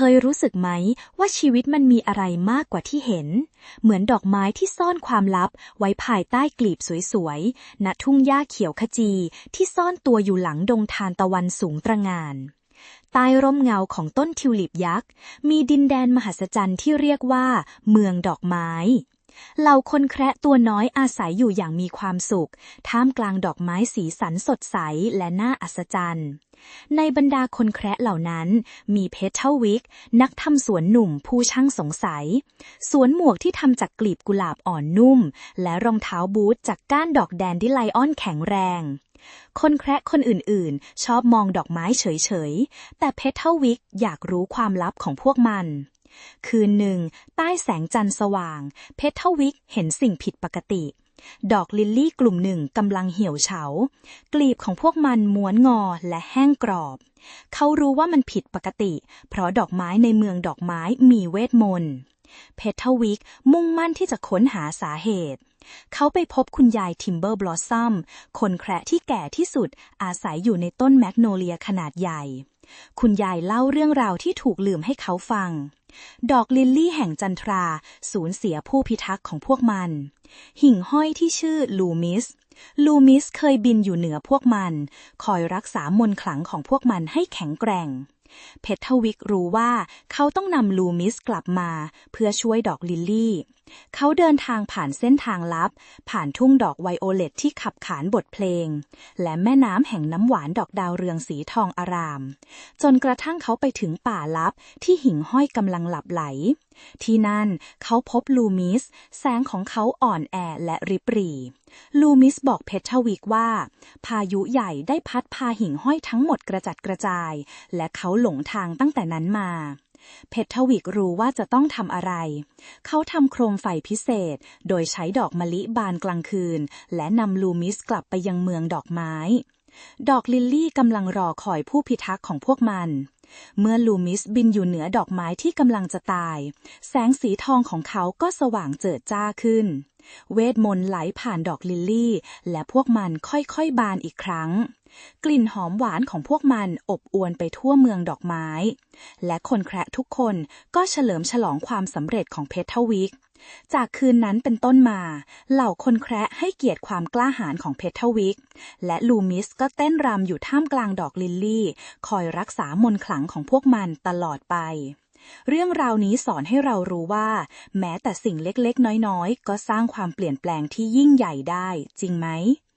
เคยรู้สึกไหมว่าชีวิตมันมีอะไรมากกว่าที่เห็น เหมือนดอกไม้ที่ซ่อนความลับไว้ภายใต้กลีบสวยๆ ณ ทุ่งหญ้าเขียวขจีที่ซ่อนตัวอยู่หลังดงทานตะวันสูงตระงาน ใต้ร่มเงาของต้นทิวลิปยักษ์ มีดินแดนมหัศจรรย์ที่เรียกว่า เมืองดอกไม้ เหล่าคนแคระตัวน้อยอาศัยอยู่อย่างมีความสุข ท่ามกลางดอกไม้สีสันสดใสและน่าอัศจรรย์ ในบรรดาคนแคระเหล่านั้น มีเพชรเทวิก นักทำสวนหนุ่มผู้ช่างสงสัย สวนหมวกที่ทำจากกลีบกุหลาบอ่อนนุ่ม และรองเท้าบูทจากก้านดอกแดนดิไลออนแข็งแรง คนแคระคนอื่นๆ ชอบมองดอกไม้เฉยๆ แต่เพชรเทวิกอยากรู้ความลับของพวกมัน คืนหนึ่ง ใต้แสงจันทร์สว่าง เพชรเทวิกเห็นสิ่งผิดปกติ ดอกลิลลี่กลุ่มหนึ่งกำลังเหี่ยวเฉา กลีบของพวกมันม้วนงอและแห้งกรอบ เขารู้ว่ามันผิดปกติ เพราะดอกไม้ในเมืองดอกไม้มีเวทมนต์ เพชรเทวิกมุ่งมั่นที่จะค้นหาสาเหตุเขาไปพบคุณยายทิมเบอร์บลอสซัม คนแคระที่แก่ที่สุดอาศัยอยู่ในต้นแมกโนเลียขนาดใหญ่ คุณยายเล่าเรื่องราวที่ถูกลืมให้เขาฟัง ดอกลิลลี่แห่งจันทราสูญเสียผู้พิทักษ์ของพวกมัน หิ่งห้อยที่ชื่อลูมิส ลูมิสเคยบินอยู่เหนือพวกมัน คอยรักษามนขลังของพวกมันให้แข็งแกร่ง เพชรทวิกรู้ว่าเขาต้องนำลูมิสกลับมา เพื่อช่วยดอกลิลลี่ เขาเดินทางผ่านเส้นทางลับ ผ่านทุ่งดอกไวโอเลตที่ขับขานบทเพลง และแม่น้ำแห่งน้ำหวานดอกดาวเรืองสีทองอาราม จนกระทั่งเขาไปถึงป่าลับที่หิ่งห้อยกำลังหลับไหล ที่นั่นเขาพบลูมิส แสงของเขาอ่อนแอและริบหรี่ ลูมิสบอกเพชรทวิกว่า พายุใหญ่ได้พัดพาหิ่งห้อยทั้งหมดกระจัดกระจาย และเขาหลงทางตั้งแต่นั้นมาเพชรทวิกรู้ว่าจะต้องทำอะไร เขาทำโคมไฟพิเศษ โดยใช้ดอกมะลิบานกลางคืน และนำลูมิสกลับไปยังเมืองดอกไม้ ดอกลิลลี่กำลังรอคอยผู้พิทักษ์ของพวกมัน เมื่อลูมิสบินอยู่เหนือดอกไม้ที่กำลังจะตาย แสงสีทองของเขาก็สว่างเจิดจ้าขึ้น เวทมนต์ไหลผ่านดอกลิลลี่ และพวกมันค่อยๆบานอีกครั้ง กลิ่นหอมหวานของพวกมันอบอวลไปทั่วเมืองดอกไม้ และคนแคระทุกคนก็เฉลิมฉลองความสำเร็จของเพชรทวิก จากคืนนั้นเป็นต้นมา เหล่าคนแคระให้เกียรติความกล้าหาญของเพชรทวิก และลูมิสก็เต้นรำอยู่ท่ามกลางดอกลิลลี่ คอยรักษามนต์ขลังของพวกมันตลอดไป เรื่องราวนี้สอนให้เรารู้ว่า แม้แต่สิ่งเล็กๆ น้อยๆ ก็สร้างความเปลี่ยนแปลงที่ยิ่งใหญ่ได้ จริงไหม